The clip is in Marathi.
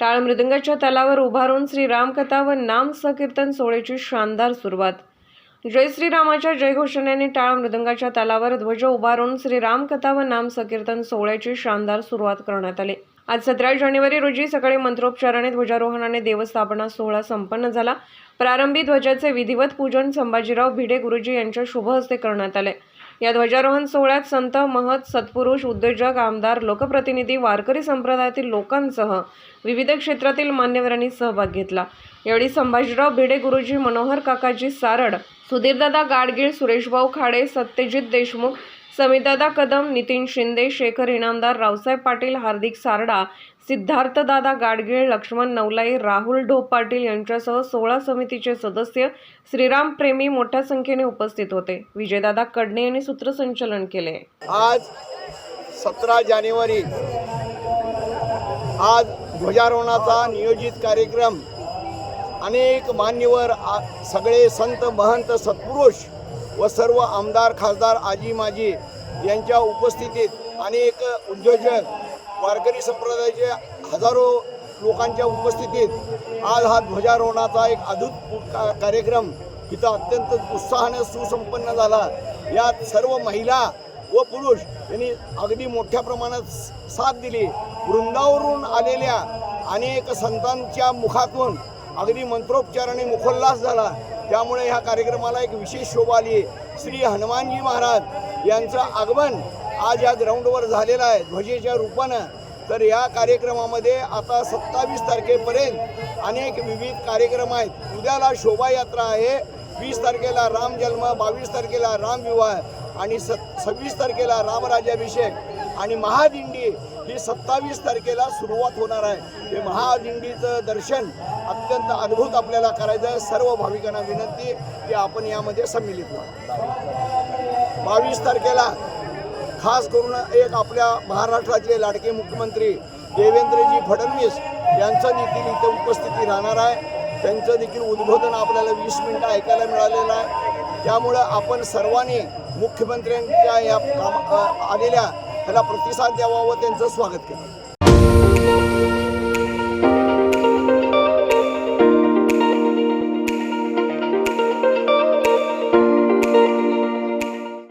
टाळ मृदंगाच्या तालावर उभारून श्री रामकथा व नाम संकीर्तन सोहळ्याची शानदार सुरुवात. जय श्रीरामाच्या जयघोषणाने टाळ मृदंगाच्या तालावर ध्वज उभारून श्री रामकथा व नाम संकीर्तन सोहळ्याची शानदार सुरुवात करण्यात आली. आज सतरा जानेवारी रोजी सकाळी मंत्रोपचाराने ध्वजारोहणाने देवस्थापना सोहळा संपन्न झाला. प्रारंभी ध्वजाचे विधिवत पूजन संभाजीराव भिडे गुरुजी यांच्या शुभ हस्ते करण्यात आले. या ध्वजारोहण सोहळ्यात संत महत सत्पुरुष उद्योजक आमदार लोकप्रतिनिधी वारकरी संप्रदायातील लोकांसह विविध क्षेत्रातील मान्यवरांनी सहभाग घेतला. यावेळी संभाजीराव भिडे गुरुजी मनोहर काकाजी सारड सुधीरदादा गाडगीळ सुरेशभाऊ खाडे सत्यजित देशमुख समितदादा कदम नितीन शिंदे शेखर इनामदार रावसाहेब पाटील हार्दिक सारडा सिद्धार्थदादा गाडगीळ लक्ष्मण नवलाई राहुल ढोप पाटील यांच्यासह सोळा समितीचे सदस्य श्रीराम प्रेमी मोठ्या संख्येने उपस्थित होते. विजयदादा कडणे यांनी सूत्रसंचलन केले. आज सतरा जानेवारी आज ध्वजारोहणाचा नियोजित कार्यक्रम. अनेक मान्यवर आ- सगळे संत महंत सत्पुरुष व सर्व आमदार खासदार आजी माजी यांच्या उपस्थितीत अनेक उद्योजक वारकरी संप्रदायाचे हजारो लोकांच्या उपस्थितीत आज हा ध्वजारोहणाचा एक अद्भुत का- कार्यक्रम इथं अत्यंत उत्साहाने सुसंपन्न झाला. यात सर्व महिला व पुरुष यांनी अगदी मोठ्या प्रमाणात साथ दिली. वृंदावरून आलेल्या अनेक संतांच्या मुखातून अगदी मंत्रोपचाराने मुखोल्लास झाला. त्यामुळे ह्या कार्यक्रमाला एक विशेष शोभा आली श्री हनुमानजी महाराज यांचं आगमन आज या ग्राउंडवर झालेलं आहे ध्वजेच्या रूपानं. तर या कार्यक्रमामध्ये आता सत्तावीस तारखेपर्यंत अनेक विविध कार्यक्रम आहेत. उद्याला शोभायात्रा आहे. वीस तारखेला राम जन्म बावीस तारखेला रामविवाह. आणि स सव्वीस तारखेला रामराज्याभिषेक आणि महादिंडी ही सत्तावीस तारखेला सुरुवात होणार आहे. हे महादिंडीचं दर्शन अत्यंत अद्भुत आपल्याला करायचं आहे. सर्व भाविकांना विनंती की आपण यामध्ये सम्मिलित व्हा. बावीस तारखेला खास करून एक आपल्या महाराष्ट्राचे लाडके मुख्यमंत्री देवेंद्रजी फडणवीस यांचं देखील इथे उपस्थिती राहणार आहे. त्यांचं देखील उद्बोधन आपल्याला वीस मिनटं ऐकायला मिळालेलं आहे. त्यामुळं आपण सर्वांनी मुख्यमंत्र्यांच्या या काम आलेल्या ह्याला प्रतिसाद द्यावा व त्यांचं स्वागत केलं.